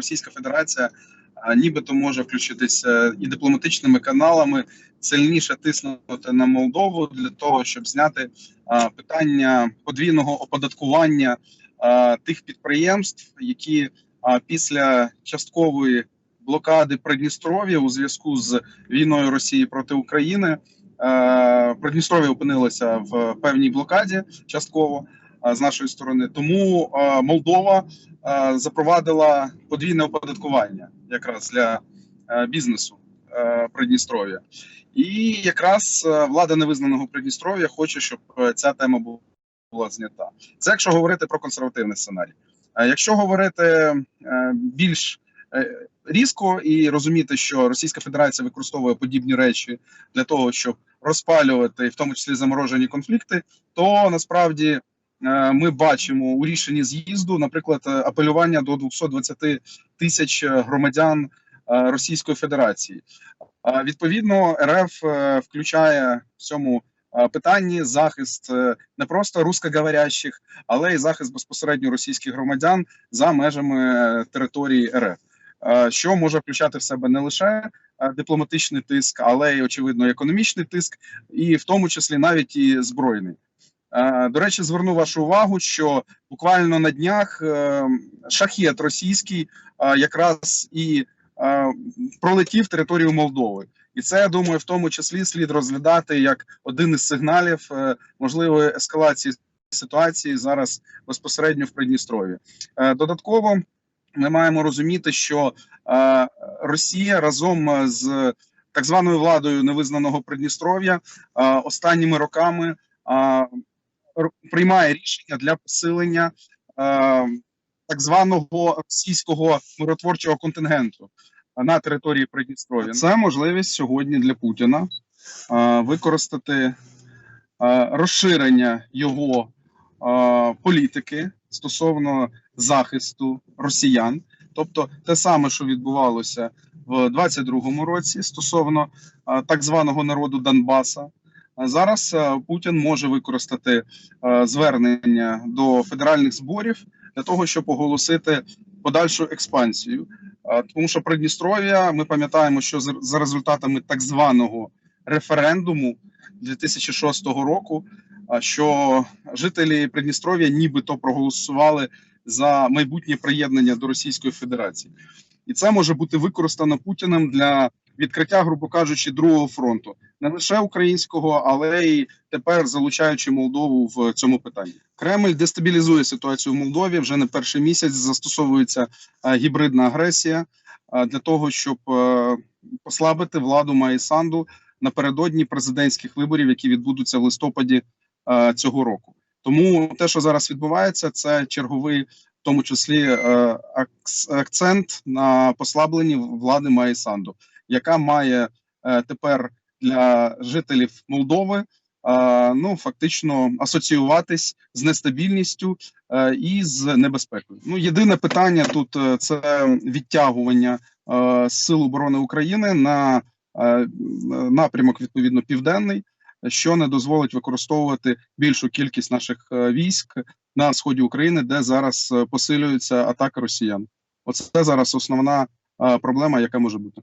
Російська Федерація нібито може включитися і дипломатичними каналами сильніше тиснути на Молдову для того, щоб зняти питання подвійного оподаткування тих підприємств, які після часткової блокади Придністров'я у зв'язку з війною Росії проти України. Придністров'я опинилося в певній блокаді частково з нашої сторони. Тому е, Молдова е, запровадила подвійне оподаткування якраз для е, бізнесу е, Придністров'я. І якраз е, влада невизнаного Придністров'я хоче, щоб е, ця тема була знята. Це якщо говорити про консервативний сценарій. Якщо говорити е, більш е, різко і розуміти, що Російська Федерація використовує подібні речі для того, щоб розпалювати, в тому числі заморожені конфлікти, то насправді е, ми бачимо у рішенні з'їзду, наприклад, е, апелювання до 220 тисяч громадян е, Російської Федерації. Відповідно, РФ е, включає в цьому е, питанні захист е, не просто русскоговорящих, але й захист безпосередньо російських громадян за межами е, території РФ. Е, що може включати в себе не лише е, дипломатичний тиск, але й очевидно економічний тиск, і в тому числі навіть і збройний. Е, До речі, зверну вашу увагу, що буквально на днях е, шахет російський е, якраз і пролетів територію Молдови, і це я думаю, в тому числі слід розглядати як один із сигналів можливої ескалації ситуації зараз безпосередньо в Придністров'ї. Е, Додатково ми маємо розуміти, що Росія разом з так званою владою невизнаного Придністров'я останніми роками приймає рішення для посилення е, так званого російського миротворчого контингенту на території Придністров'я. Це можливість сьогодні для Путіна е, використати е, розширення його е, політики стосовно захисту росіян, тобто те саме, що відбувалося в 22-му році стосовно е, так званого народу Донбаса. А Зараз е, Путін може використати е, звернення до федеральних зборів для того, щоб оголосити подальшу експансію. Е, Тому що Придністров'я, ми пам'ятаємо, що за результатами так званого референдуму 2006 року, що жителі Придністров'я нібито проголосували за майбутнє приєднання до Російської Федерації, і це може бути використано Путіним для відкриття, грубо кажучи, другого фронту, не лише українського, але й тепер залучаючи Молдову в цьому питанні. Кремль дестабілізує ситуацію в Молдові. Вже не перший місяць застосовується е, гібридна агресія е, для того, щоб е, послабити владу Майсанду напередодні президентських виборів, які відбудуться в листопаді цього року. Тому те, що зараз відбувається, це черговий, в тому числі, акцент на послабленні влади Майсанду, яка має тепер для жителів Молдови. Ну, фактично асоціюватись з нестабільністю е, і з небезпекою. Ну, єдине питання тут е, це відтягування е, сил оборони України на напрямок відповідно південний, що не дозволить використовувати більшу кількість наших військ на сході України, де зараз посилюється атака росіян. Оце зараз основна проблема, яка може бути.